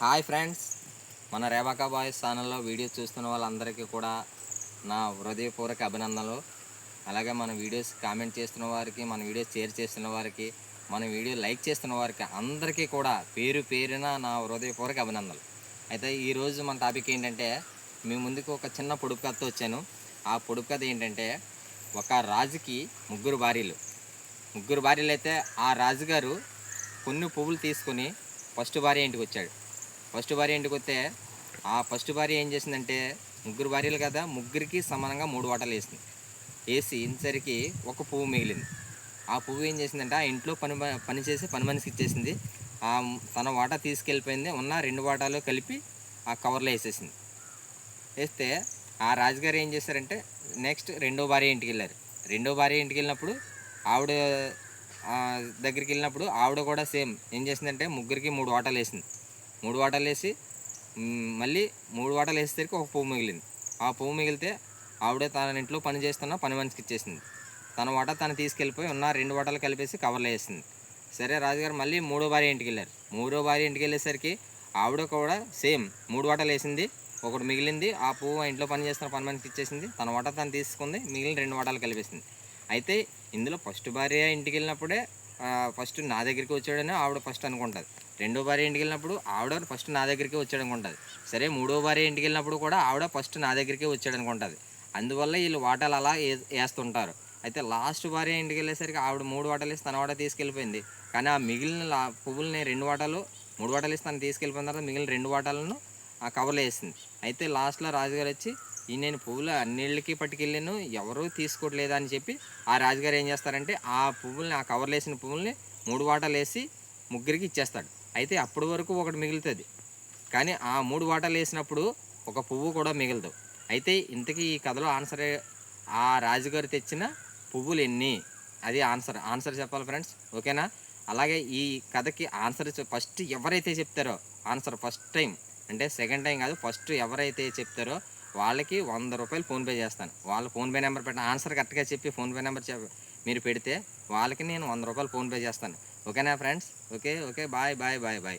Hi friends. మన రేవాకా boys ఛానల్లో videos చూస్తున్న వాళ్ళందరికీ కూడా నా హృదయపూర్వక అభినందనలు. అలాగే మన వీడియోస్ కామెంట్ చేస్తున్న వారికి మన వీడియోస్ షేర్ చేస్తున్న వారికి మన వీడియో లైక్ చేస్తున్న వారికి అందరికీ కూడా పేరు పేరున నా హృదయపూర్వక అభినందనలు. అయితే ఈరోజు మన టాపిక్ ఏంటంటే మీ ముందుకు ఒక చిన్న పొడుపు కథ వచ్చాను. ఆ పొడుపు కథ ఏంటంటే ఒక రాజుకి ముగ్గురు భార్యలు. ముగ్గురు భార్యలు అయితే ఆ రాజుగారు కొన్ని పువ్వులు తీసుకొని ఫస్ట్ భార్య ఇంటికి వచ్చాడు. ఫస్ట్ భార్య ఇంటికి వస్తే ఆ ఫస్ట్ భార్య ఏం చేసిందంటే ముగ్గురు భార్యలు కదా ముగ్గురికి సమానంగా మూడు వాటలు వేసింది. వేసి ఇంతసరికి ఒక పువ్వు మిగిలింది. ఆ పువ్వు ఏం చేసిందంటే ఆ ఇంట్లో పని పని చేసి పని మనిషికి ఇచ్చేసింది. ఆ తన వాటా తీసుకెళ్ళిపోయింది ఉన్న రెండు వాటాలు కలిపి ఆ కవర్లో వేసేసింది. వేస్తే ఆ రాజుగారు ఏం చేశారంటే నెక్స్ట్ రెండో భార్య ఇంటికి వెళ్ళారు. రెండో భార్య ఇంటికి వెళ్ళినప్పుడు ఆవిడ దగ్గరికి వెళ్ళినప్పుడు ఆవిడ కూడా సేమ్ ఏం చేసిందంటే ముగ్గురికి మూడు వాటాలు వేసింది. మూడు వాటాలు వేసి మళ్ళీ మూడు వాటాలు వేసేసరికి ఒక పువ్వు మిగిలింది. ఆ పువ్వు మిగిలితే ఆవిడ తన ఇంట్లో పని చేస్తున్న పని మనిషికి ఇచ్చేసింది. తన వాట తను తీసుకెళ్ళిపోయి ఉన్న రెండు వాటాలు కలిపేసి కవర్లో వేసింది. సరే రాజుగారు మళ్ళీ మూడో భార్య ఇంటికి వెళ్ళారు. మూడో భార్య ఇంటికి వెళ్ళేసరికి ఆవిడ కూడా సేమ్ మూడు వాటాలు వేసింది. ఒకటి మిగిలింది ఆ పువ్వు ఇంట్లో పని చేస్తున్న పని మనిషికి ఇచ్చేసింది. తన వాటా తను తీసుకుంది మిగిలిన రెండు వాటాలు కలిపేసింది. అయితే ఇందులో ఫస్ట్ భార్య ఇంటికి వెళ్ళినప్పుడే ఫస్ట్ నా దగ్గరికి వచ్చాడని ఆవిడ ఫస్ట్ అనుకుంటుంది. రెండో భార్య ఇంటికి వెళ్ళినప్పుడు ఆవిడ ఫస్ట్ నా దగ్గరికి వచ్చాడు అనుకుంటుంది సరే మూడో భార్య ఇంటికి వెళ్ళినప్పుడు కూడా ఆవిడ ఫస్ట్ నా దగ్గరికి వచ్చాడు అనుకుంటుంది అందువల్ల వీళ్ళు వాటాలు అలా వే- వేస్తుంటారు. అయితే లాస్ట్ భార్య ఇంటికి వెళ్ళేసరికి ఆవిడ మూడు వాటలు ఇస్తే తన వాట తీసుకెళ్ళిపోయింది. కానీ ఆ మిగిలిన పువ్వులని పువ్వుల్ని రెండు వాటాలు మూడు వాటలు ఇస్తాను తను తీసుకెళ్ళిపోయిన తర్వాత మిగిలిన రెండు వాటాలను ఆ కవర్లో వేసింది. అయితే లాస్ట్లో రాజుగారు వచ్చి ఈ నేను పువ్వులు అన్నిళ్ళకి పట్టుకెళ్ళాను ఎవరూ తీసుకోవట్లేదు అని చెప్పి ఆ రాజుగారు ఏం చేస్తారంటే ఆ పువ్వుల్ని ఆ కవర్లు వేసిన పువ్వుల్ని మూడు వాటాలు వేసి ముగ్గురికి ఇచ్చేస్తాడు. అయితే అప్పటి వరకు ఒకటి మిగులుతుంది. కానీ ఆ మూడు వాటాలు వేసినప్పుడు ఒక పువ్వు కూడా మిగలదు. అయితే ఇంతకీ ఈ కథలో ఆన్సర్ ఆ రాజుగారు తెచ్చిన పువ్వులు ఎన్ని? అది ఆన్సర్ ఆన్సర్ చెప్పాలి ఫ్రెండ్స్. ఓకేనా? అలాగే ఈ కథకి ఆన్సర్ ఫస్ట్ ఎవరైతే చెప్తారో ఆన్సర్ ఫస్ట్ టైం అంటే సెకండ్ టైం కాదు ఫస్ట్ ఎవరైతే చెప్తారో వాళ్ళకి వంద రూపాయలు ఫోన్పే చేస్తాను. వాళ్ళ ఫోన్పే నెంబర్ పెట్టిన ఆన్సర్ కరెక్ట్గా చెప్పి ఫోన్పే నెంబర్ చెప్పి మీరు పెడితే వాళ్ళకి నేను వంద రూపాయలు ఫోన్పే చేస్తాను. ఓకేనా friends? Okay okay bye bye bye bye.